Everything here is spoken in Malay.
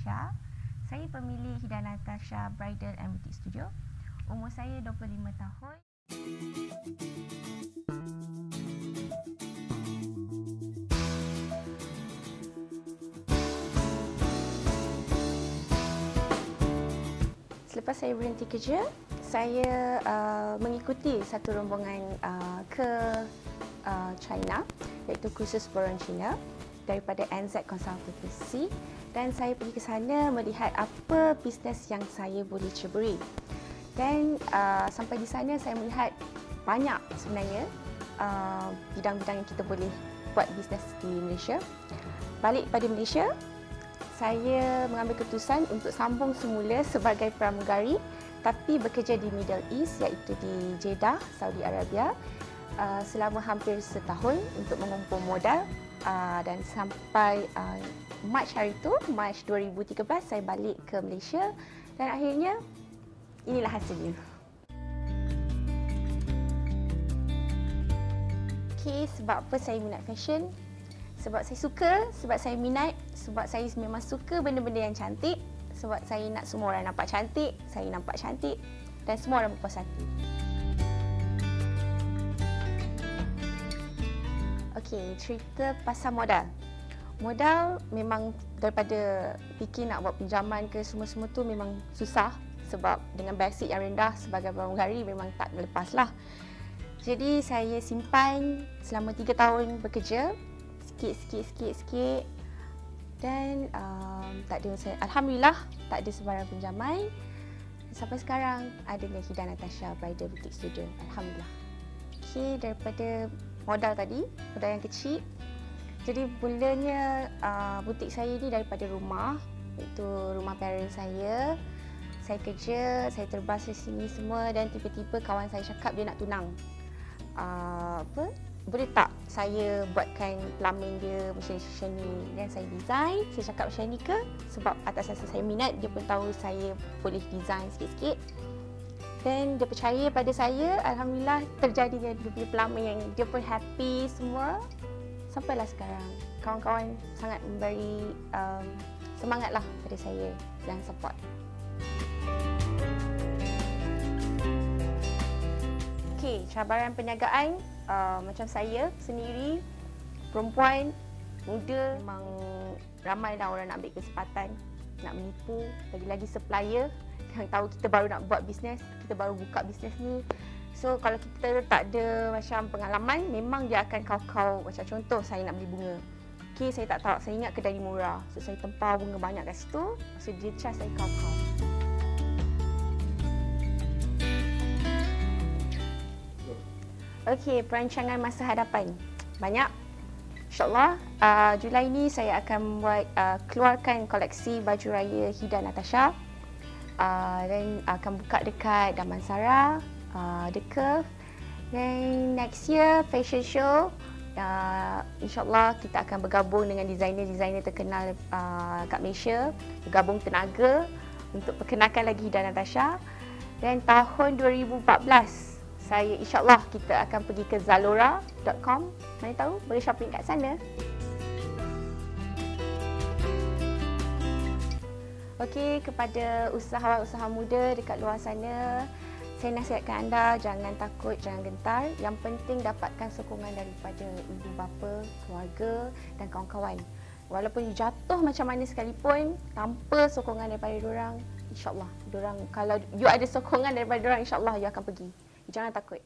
Natasha. Saya pemilik Hida Natasha Bridal and Boutique Studio. Umur saya 25 tahun. Selepas saya berhenti kerja, saya uh, mengikuti satu rombongan uh, ke uh, China iaitu kursus Boron China daripada NZ Consultancy dan saya pergi ke sana melihat apa bisnes yang saya boleh ceburi. Dan uh, sampai di sana saya melihat banyak sebenarnya uh, bidang-bidang yang kita boleh buat bisnes di Malaysia. Balik pada Malaysia, saya mengambil keputusan untuk sambung semula sebagai pramugari tapi bekerja di Middle East iaitu di Jeddah, Saudi Arabia uh, selama hampir setahun untuk mengumpul modal uh, dan sampai uh, Mac hari itu, Mac 2013 saya balik ke Malaysia dan akhirnya inilah hasilnya. Okay, sebab apa saya minat fashion? Sebab saya suka, sebab saya minat, sebab saya memang suka benda-benda yang cantik, sebab saya nak semua orang nampak cantik, saya nampak cantik dan semua orang berpuas hati. Okey, cerita pasal modal. Modal memang daripada fikir nak buat pinjaman ke semua-semua tu memang susah sebab dengan basic yang rendah sebagai pramugari memang tak lepas lah. Jadi saya simpan selama 3 tahun bekerja sikit sikit sikit sikit dan um, tak ada saya alhamdulillah tak ada sebarang pinjaman sampai sekarang ada dengan Hida Natasha Bridal Boutique Studio alhamdulillah okey daripada modal tadi modal yang kecil. Jadi mulanya uh, butik saya ni daripada rumah. Iaitu rumah parent saya. Saya kerja saya terbas di sini semua dan tiba-tiba kawan saya cakap dia nak tunang. Uh, apa? Boleh tak saya buatkan plumbing dia macam ni dan saya design. Saya cakap macam ni ke? Sebab atas asas saya minat dia pun tahu saya boleh design sikit-sikit dan dia percaya pada saya Alhamdulillah terjadi dia, punya plumbing yang dia pun happy semua. Sampailah sekarang kawan-kawan sangat memberi um, semangat lah pada saya dan support. Okay, cabaran perniagaan uh, macam saya sendiri perempuan muda memang ramai dah orang nak ambil kesempatan nak menipu lagi-lagi supplier yang tahu kita baru nak buat bisnes kita baru buka bisnes ni so kalau kita tak ada macam pengalaman memang dia akan kau-kau macam contoh saya nak beli bunga Okay, saya tak tahu. Saya ingat kedai murah. So, saya tempah bunga banyak kat situ. So, dia cas saya kau-kau. Okey, perancangan masa hadapan. Banyak. InsyaAllah, uh, Julai ini saya akan buat uh, keluarkan koleksi baju raya Hida Natasha. Uh, dan akan buka dekat Damansara, uh, The Curve. Dan next year, fashion show. Uh, InsyaAllah kita akan bergabung dengan designer-designer terkenal uh, kat Malaysia. Bergabung tenaga untuk perkenalkan lagi Hida Natasha. Dan tahun 2014, saya insyaAllah kita akan pergi ke zalora.com mana tahu boleh shopping kat sana Okey, kepada usahawan-usahawan muda dekat luar sana saya nasihatkan anda jangan takut, jangan gentar. Yang penting dapatkan sokongan daripada ibu bapa, keluarga dan kawan-kawan. Walaupun jatuh macam mana sekalipun tanpa sokongan daripada diorang insyaAllah diorang kalau you ada sokongan daripada diorang insyaAllah you akan pergi. Jangan takut.